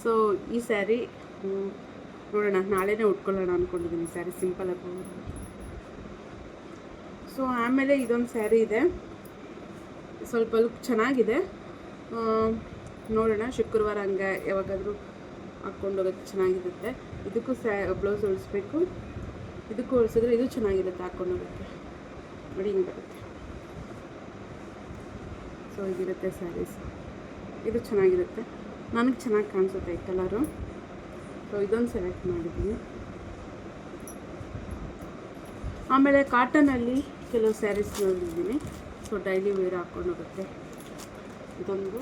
ಸೊ ಈ ಸ್ಯಾರಿ ನೋಡೋಣ, ನಾಳೆನೇ ಉಟ್ಕೊಳ್ಳೋಣ ಅಂದ್ಕೊಂಡಿದ್ದೀನಿ ಸ್ಯಾರಿ ಸಿಂಪಲಾಗಿ ಸೊ ಆಮೇಲೆ ಇದೊಂದು ಸ್ಯಾರಿ ಇದೆ. ಸ್ವಲ್ಪ ಲುಕ್ ಚೆನ್ನಾಗಿದೆ. ನೋಡೋಣ, ಶುಕ್ರವಾರ ಹಂಗೆ ಯಾವಾಗಾದರೂ ಹಾಕ್ಕೊಂಡು ಹೋಗೋಕ್ಕೆ ಚೆನ್ನಾಗಿರುತ್ತೆ. ಇದಕ್ಕೂ ಸ್ಯಾ ಬ್ಲೌಸ್ ಹೊಲಿಸ್ಬೇಕು ಇದಕ್ಕೂ ಹೊಲಿಸಿದ್ರೆ ಇದು ಚೆನ್ನಾಗಿರುತ್ತೆ ಹಾಕ್ಕೊಂಡು ಹೋಗೋಕ್ಕೆ. ನೋಡಿ ಹಿಂಗೆ ಬರುತ್ತೆ. ಸೊ ಇದಿರುತ್ತೆ ಸ್ಯಾರೀಸ್ ಇದು ಚೆನ್ನಾಗಿರುತ್ತೆ. ನನಗೆ ಚೆನ್ನಾಗಿ ಕಾಣಿಸುತ್ತೆ ಈ ಕಲರು ಸೊ ಇದೊಂದು ಸೆಲೆಕ್ಟ್ ಮಾಡಿದ್ದೀನಿ. ಆಮೇಲೆ ಕಾಟನಲ್ಲಿ ಕೆಲವು ಸ್ಯಾರೀಸ್ ನೋಡಿದ್ದೀನಿ. ಸೊ ಡೈಲಿ ವೇರ್ ಹಾಕ್ಕೊಂಡು ಹೋಗುತ್ತೆ. ಇದೊಂದು.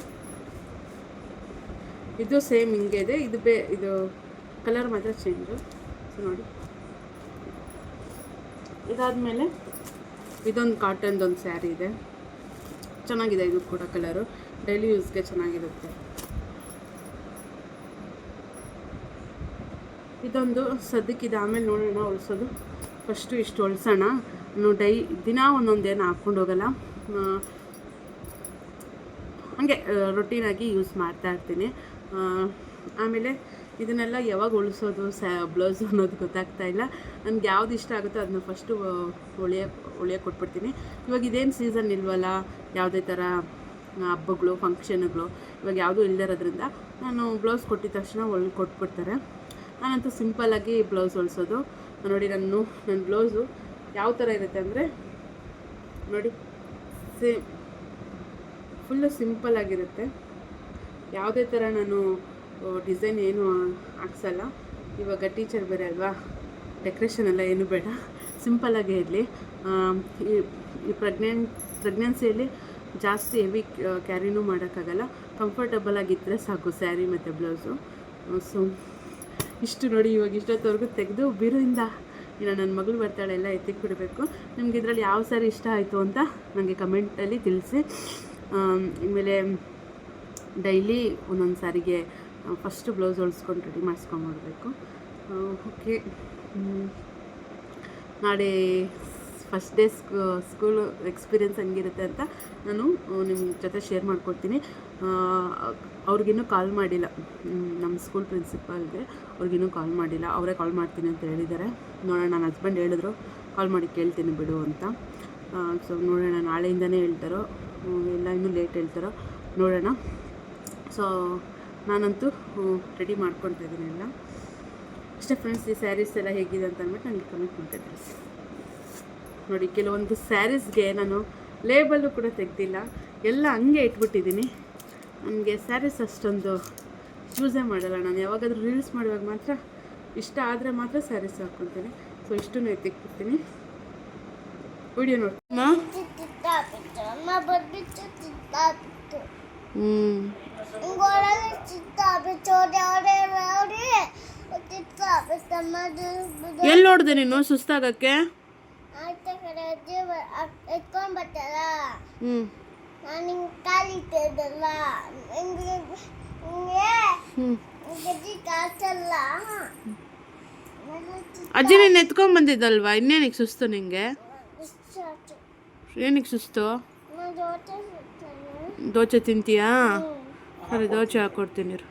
ಇದು ಸೇಮ್ ಹಿಂಗೆ ಇದೆ. ಇದು ಬೇ, ಇದು ಕಲರ್ ಮಾತ್ರ ಚೇಂಜು ಸೊ ನೋಡಿ. ಇದಾದಮೇಲೆ ಇದೊಂದು ಕಾಟನ್ದೊಂದು ಸ್ಯಾರಿ ಇದೆ. ಚೆನ್ನಾಗಿದೆ ಇದು ಕೂಡ ಕಲರು. ಡೈಲಿ ಯೂಸ್ಗೆ ಚೆನ್ನಾಗಿರುತ್ತೆ. ಇದೊಂದು ಸದ್ಯಕ್ಕಿದೆ ಆಮೇಲೆ ನೋಡೋಣ ಹೊಲ್ಸೋದು. ಫಸ್ಟು ಇಷ್ಟು ಹೊಲ್ಸೋಣ. ಡೈ, ದಿನ ಒಂದೊಂದೇನು ಹಾಕ್ಕೊಂಡು ಹೋಗಲ್ಲ. ಹಂಗೆ ರೊಟೀನಾಗಿ ಯೂಸ್ ಮಾಡ್ತಾ ಇರ್ತೀನಿ. ಆಮೇಲೆ ಇದನ್ನೆಲ್ಲ ಯಾವಾಗ ಉಳಿಸೋದು ಸ್ಯಾ ಬ್ಲೌಸ್ ಅನ್ನೋದು ಗೊತ್ತಾಗ್ತಾ ಇಲ್ಲ. ನನಗೆ ಯಾವ್ದು ಇಷ್ಟ ಆಗುತ್ತೋ ಅದನ್ನ ಫಸ್ಟು ಹೊಳಿಯೋಕೆ ಹೊಳಿಯೋಕೆ ಕೊಟ್ಬಿಡ್ತೀನಿ. ಇವಾಗ ಇದೇನು ಸೀಸನ್ ಇಲ್ವಲ್ಲ? ಯಾವುದೇ ಥರ ಹಬ್ಬಗಳು ಫಂಕ್ಷನ್ಗಳು ಇವಾಗ ಯಾವುದೂ ಇಲ್ದಿರೋದ್ರಿಂದ ನಾನು ಬ್ಲೌಸ್ ಕೊಟ್ಟಿದ ತಕ್ಷಣ ಹೊಲ್ ಕೊಟ್ಬಿಡ್ತಾರೆ. ನಾನಂತೂ ಸಿಂಪಲ್ಲಾಗಿ ಬ್ಲೌಸ್ ಹೊಲಿಸೋದು. ನೋಡಿ ನಾನು, ನನ್ನ ಬ್ಲೌಸು ಯಾವ ಥರ ಇರುತ್ತೆ ಅಂದರೆ, ನೋಡಿ ಸೇಮ್ ಫುಲ್ಲು ಸಿಂಪಲ್ ಆಗಿರುತ್ತೆ. ಯಾವುದೇ ಥರ ನಾನು ಡಿಸೈನ್ ಏನು ಹಾಕ್ಸಲ್ಲ. ಇವಾಗ ಟೀಚರ್ ಬೇರೆ ಅಲ್ವಾ? ಡೆಕೋರೇಷನ್ ಎಲ್ಲ ಏನು ಬೇಡ. ಸಿಂಪಲ್ಲಾಗೇ ಇರಲಿ. ಈ ಈ ಪ್ರೆಗ್ನೆಂಟ್ ಪ್ರೆಗ್ನೆನ್ಸಿಯಲ್ಲಿ ಜಾಸ್ತಿ ಹೆವಿ ಕ್ಯಾರಿನೂ ಮಾಡೋಕ್ಕಾಗಲ್ಲ. ಕಂಫರ್ಟಬಲ್ ಆಗಿದ್ದರೆ ಸಾಕು ಸ್ಯಾರಿ ಮತ್ತು ಬ್ಲೌಸು ಸೊ ಇಷ್ಟು ನೋಡಿ ಇವಾಗ ಇಷ್ಟೊತ್ತವರೆಗೂ ತೆಗೆದು ಬೀರಿಂದ ಇನ್ನು ನನ್ನ ಮಗಳು ಬರ್ತಾಳೆ, ಎಲ್ಲ ಎತ್ತಿಗೆ ಬಿಡಬೇಕು. ನಿಮ್ಗೆ ಇದರಲ್ಲಿ ಯಾವ ಸ್ಯಾರಿ ಇಷ್ಟ ಆಯಿತು ಅಂತ ನನಗೆ ಕಮೆಂಟಲ್ಲಿ ತಿಳಿಸಿ. ಆಮೇಲೆ ಡೈಲಿ ಒಂದೊಂದು ಸಾರಿಗೆ ಫಸ್ಟ್ ಬ್ಲೌಸ್ ಹೊಲಿಸ್ಕೊಂಡು ರೆಡಿ ಮಾಡಿಸ್ಕೊಂಡ್ಬಿಡ್ಬೇಕು ಓಕೆ ನಾಳೆ ಫಸ್ಟ್ ಡೇ ಸ್ಕೂಲ್ ಎಕ್ಸ್ಪೀರಿಯೆನ್ಸ್ ಹಂಗಿರುತ್ತೆ ಅಂತ ನಾನು ನಿಮ್ಮ ಜೊತೆ ಶೇರ್ ಮಾಡ್ಕೊಡ್ತೀನಿ. ಅವ್ರಿಗಿನ್ನೂ ಕಾಲ್ ಮಾಡಿಲ್ಲ. ನಮ್ಮ ಸ್ಕೂಲ್ ಪ್ರಿನ್ಸಿಪಾಲ್ಗೆ ಅವ್ರಿಗಿನ್ನೂ ಕಾಲ್ ಮಾಡಿಲ್ಲ. ಅವರೇ ಕಾಲ್ ಮಾಡ್ತೀನಿ ಅಂತ ಹೇಳಿದ್ದಾರೆ. ನೋಡೋಣ ನನ್ನ ಹಸ್ಬೆಂಡ್ ಹೇಳಿದ್ರು. ಕಾಲ್ ಮಾಡಿ ಕೇಳ್ತೀನಿ ಬಿಡು ಅಂತ. ಸೊ ನೋಡೋಣ, ನಾಳೆಯಿಂದನೇ ಹೇಳ್ತಾರೋ ಎಲ್ಲ ಇನ್ನೂ ಲೇಟ್ ಹೇಳ್ತಾರೋ, ನೋಡೋಣ. ಸೊ ನಾನಂತೂ ರೆಡಿ ಮಾಡ್ಕೊತಾ ಇದ್ದೀನಿ ಎಲ್ಲ. ಅಷ್ಟೇ ಫ್ರೆಂಡ್ಸ್ ಈ ಸ್ಯಾರೀಸ್ ಎಲ್ಲ ಹೇಗಿದೆ ಅಂತ ಅಂದ್ಬಿಟ್ಟು ನನಗೆ ಕಮೆಂಟ್ ತಿಳಿಸಿ ನೋಡಿ, ಕೆಲವೊಂದು ಸ್ಯಾರೀಸ್ಗೆ ನಾನು ಲೇಬಲ್ಲು ಕೂಡ ತೆಗ್ದಿಲ್ಲ. ಎಲ್ಲ ಹಂಗೆ ಇಟ್ಬಿಟ್ಟಿದ್ದೀನಿ. ನನಗೆ ಸ್ಯಾರೀಸ್ ಅಷ್ಟೊಂದು ಚೂಸೇ ಮಾಡಲ್ಲ ನಾನು. ಯಾವಾಗಾದರೂ ರೀಲ್ಸ್ ಮಾಡುವಾಗ ಮಾತ್ರ ಇಷ್ಟ ಆದರೆ ಮಾತ್ರ ಸ್ಯಾರೀಸ್ ಹಾಕ್ಕೊತೀನಿ. ಸೊ ಇಷ್ಟನ್ನು ಎತ್ತಿಕ್ಬಿಡ್ತೀನಿ ವಿಡಿಯೋ ನೋಡಿ ಎಲ್ಲಿ ನೋಡಿದೆ ನೀನು ಸುಸ್ತಾಗಕ್ಕೆ? ಅಜ್ಜಿ ಎತ್ಕೊಂಡ್ ಬರ್ತಾರ? ಹ್ಞೂ ನಾನು ಹಿಂಗ್ ಕಾಲಿಟ್ಟಿದ್ದಲ್ಲ ಹಿಂಗೆ ಹಿಂಗೆ ಹ್ಞೂ ಗಜ್ಜಿ ಕಾಸಲ್ಲ. ಅಜ್ಜಿ ನೀನು ಎತ್ಕೊಂಡ್ ಬಂದಿದ್ದಲ್ವಾ? ಇನ್ನೇನಿಗೆ ಸುಸ್ತು ನಿಂಗೆ? ಏನಕ್ಕೆ ಸುಸ್ತು? ದೋಚೆ ತಿಂತೀಯಾ? ಸರಿ ದೋಚೆ ಇರು.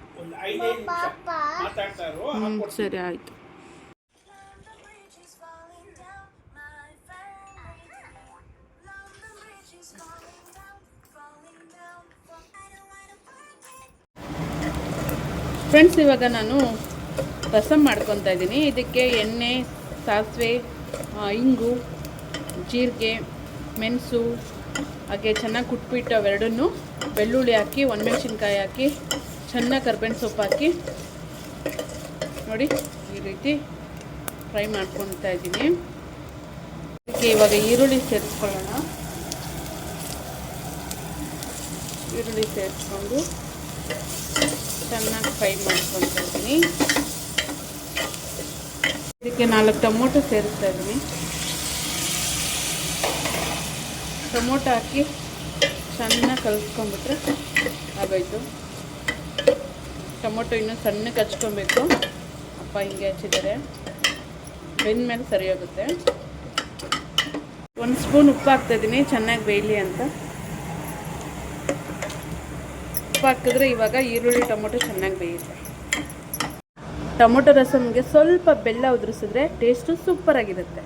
ಹ್ಞೂ ಸರಿ ಆಯಿತು. ಫ್ರೆಂಡ್ಸ್ ಇವಾಗ ನಾನು ರಸಂ ಮಾಡ್ಕೊತಾ ಇದ್ದೀನಿ. ಇದಕ್ಕೆ ಎಣ್ಣೆ, ಸಾಸಿವೆ ಇಂಗು, ಜೀರಿಗೆ, ಮೆಣಸು, ಹಾಗೆ ಚೆನ್ನಾಗಿ ಕುಟ್ಬಿಟ್ಟು ಅವೆರಡನ್ನು ಬೆಳ್ಳುಳ್ಳಿ ಹಾಕಿ, ಒಣಮೆಣ್ಸಿನ್ಕಾಯಿ ಹಾಕಿ, ಚೆನ್ನಾಗಿ ಕರ್ಬೇವಿನ ಸೊಪ್ಪು ಹಾಕಿ, ನೋಡಿ ಈ ರೀತಿ ಫ್ರೈ ಮಾಡ್ಕೊತಾ ಇದ್ದೀನಿ. ಇದಕ್ಕೆ ಇವಾಗ ಈರುಳ್ಳಿ ಸೇರಿಸ್ಕೊಳ್ಳೋಣ. ಈರುಳ್ಳಿ ಸೇರಿಸ್ಕೊಂಡು ಚೆನ್ನಾಗಿ ಫ್ರೈ ಮಾಡ್ಕೊತಾ ಇದ್ದೀನಿ ಇದಕ್ಕೆ ನಾಲ್ಕು ಟೊಮೊಟೊ ಸೇರಿಸ್ತಾ ಇದ್ದೀನಿ. ಟೊಮೊಟೊ ಹಾಕಿ ಚೆನ್ನಾಗಿ ಕಲಿಸ್ಕೊಂಬಿಟ್ರೆ ಆಗೋಯ್ತು. ಟೊಮೊಟೊ ಇನ್ನೂ ಸಣ್ಣಕ್ಕೆ ಹಚ್ಕೊಬೇಕು ಅಪ್ಪ ಹಿಂಗೆ ಹಚ್ಚಿದ್ದಾರೆ. ಬೆಂದ್ಮೇಲೆ ಸರಿ ಹೋಗುತ್ತೆ ಒಂದು ಸ್ಪೂನ್ ಉಪ್ಪು ಹಾಕ್ತಾಯಿದ್ದೀನಿ ಚೆನ್ನಾಗಿ ಬೇಯಲಿ ಅಂತ. ಉಪ್ಪು ಹಾಕಿದ್ರೆ ಇವಾಗ ಈರುಳ್ಳಿ ಟೊಮೊಟೊ ಚೆನ್ನಾಗಿ ಬೇಯುತ್ತೆ. ಟೊಮೊಟೊ ರಸಮ್ಗೆ ಸ್ವಲ್ಪ ಬೆಲ್ಲ ಉದುರಿಸಿದ್ರೆ ಟೇಸ್ಟು ಸೂಪರಾಗಿರುತ್ತೆ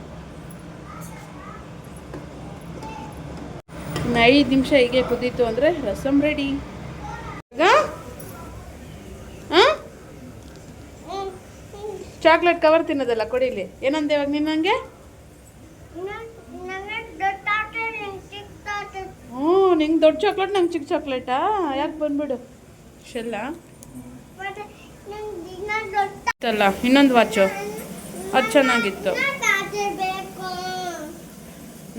ಇನ್ನು ಐದು ನಿಮಿಷ ಹೀಗೆ ಕುದೀತು ಅಂದರೆ ರಸಮ್ ರೆಡಿ ಚಾಕ್ಲೇಟ್ ಕವರ್ ತಿನ್ನೋದಲ್ಲ ಕೊಡಿಲಿ ಏನಂದೆ ಇವಾಗ ನೀನು ನನಗೆ ಹ್ಞೂ ನಿಂಗೆ ದೊಡ್ಡ ಚಾಕ್ಲೇಟ್ ನಂಗೆ ಚಿಕ್ಕ ಚಾಕ್ಲೇಟಾ ಯಾಕೆ ಬಂದ್ಬಿಡು? ಶೆಲ್ಲ? ಅಲ್ಲ ನಂಗೆ ದಿನ ದೊಡ್ಡ ಇತ್ತಲ್ಲ ಇನ್ನೊಂದು ವಾಚು ಅದು ಚೆನ್ನಾಗಿತ್ತು.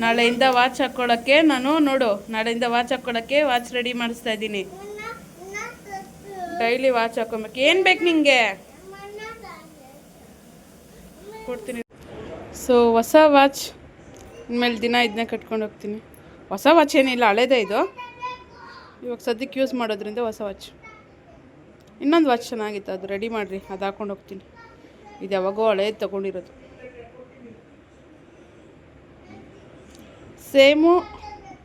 ನಾಳೆಯಿಂದ ವಾಚ್ ಹಾಕ್ಕೊಳ್ಳೋಕ್ಕೆ ನಾನು ನೋಡು ನಾಳೆಯಿಂದ ವಾಚ್ ಹಾಕ್ಕೊಳ್ಳೋಕ್ಕೆ ವಾಚ್ ರೆಡಿ ಮಾಡಿಸ್ತಾ ಇದ್ದೀನಿ. ಡೈಲಿ ವಾಚ್ ಹಾಕೊಬೇಕು. ಏನು ಬೇಕು ನಿಮಗೆ ಕೊಡ್ತೀನಿ. ಸೊ ಹೊಸ ವಾಚ್ ಇನ್ಮೇಲೆ ದಿನ ಇದನ್ನೇ ಕಟ್ಕೊಂಡು ಹೋಗ್ತೀನಿ. ಹೊಸ ವಾಚ್ ಏನಿಲ್ಲ, ಹಳೇದೇ ಇದು. ಇವಾಗ ಸದ್ಯಕ್ಕೆ ಯೂಸ್ ಮಾಡೋದ್ರಿಂದ ಹೊಸ ವಾಚ್ ಇನ್ನೊಂದು ವಾಚ್ ಚೆನ್ನಾಗಿತ್ತು, ಅದು ರೆಡಿ ಮಾಡಿರಿ, ಅದು ಹಾಕೊಂಡು ಹೋಗ್ತೀನಿ. ಇದು ಯಾವಾಗೋ ಹಳೇದು ತೊಗೊಂಡಿರೋದು. ಸೇಮು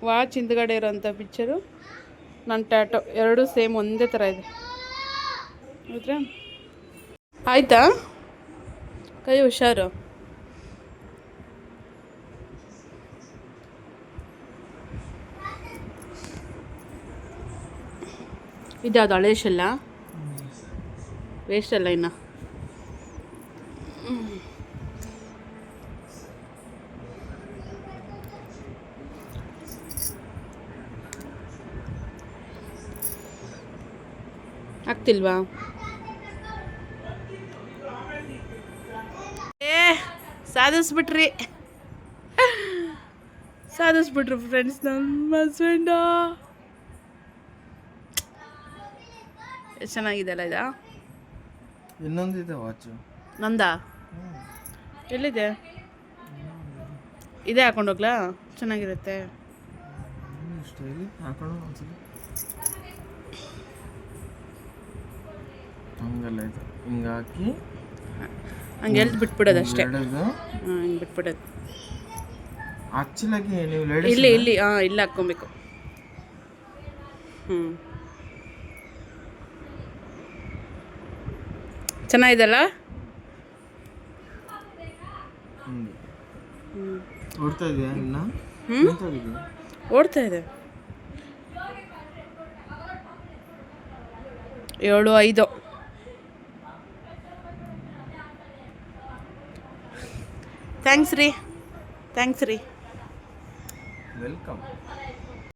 ವಾಚ್ ಹಿಂದ್ಗಡೆ ಇರೋಂಥ ಪಿಕ್ಚರು ನನ್ನ ಟ್ಯಾಟೋ ಎರಡೂ ಸೇಮ್ ಒಂದೇ ಥರ ಇದೆ. ಹೌದ್ರಾ? ಆಯಿತಾ? ಕೈ ಹುಷಾರು. ಇದ್ಯಾವುದು ಹಳೆ ಶೆಲ್ಲ ವೇಸ್ಟ್ ಅಲ್ಲ ಇನ್ನು? ಆಗ್ತಿಲ್ವಾ ಏ ಸಾಧಿಸ್ಬಿಟ್ರಿ. ಸಾಧಿಸ್ಬಿಟ್ರು ಫ್ರೆಂಡ್ಸ್ ನಮ್ಮ ಹಸ್ಬೆಂಡ ಎಷ್ಟು ಚೆನ್ನಾಗಿದೆ ಅಲ್ಲ ಇದಾ ಇನ್ನೊಂದಿದೆ ವಾಚು ನಂದಾ ಎಲ್ಲಿದೆ? ಇದೇ ಹಾಕೊಂಡೋಗ್ಲಾ ಚೆನ್ನಾಗಿರುತ್ತೆ. ಹಂಗಲ್ಲ ಇದು. ಹಿಂಗೆ ಹಾಕಿ. ಹಂಗೆ ಎಲ್ದು ಬಿಟ್ಬಿಡೋದು ಅಷ್ಟೇ. ಹಿಂಗೆ ಬಿಟ್ಬಿಡೋದು. ಆಕ್ಚುಲಾಗಿ ನೀವು ಇಲ್ಲಿ ಇಲ್ಲಿ ಹಾಂ ಇಲ್ಲಿ ಹಾಕ್ಕೊಬೇಕು. ಹ್ಞೂ ಚೆನ್ನಾಗಿದೆಲ್ಲ ಓಡ್ತಾ ಇದೆಯಾ? ಓಡ್ತಾ ಇದೆ. ಏಳು ಐದು. ಥ್ಯಾಂಕ್ಸ್ ರೀ. ಥ್ಯಾಂಕ್ಸ್ ರೀ. ವೆಲ್ಕಮ್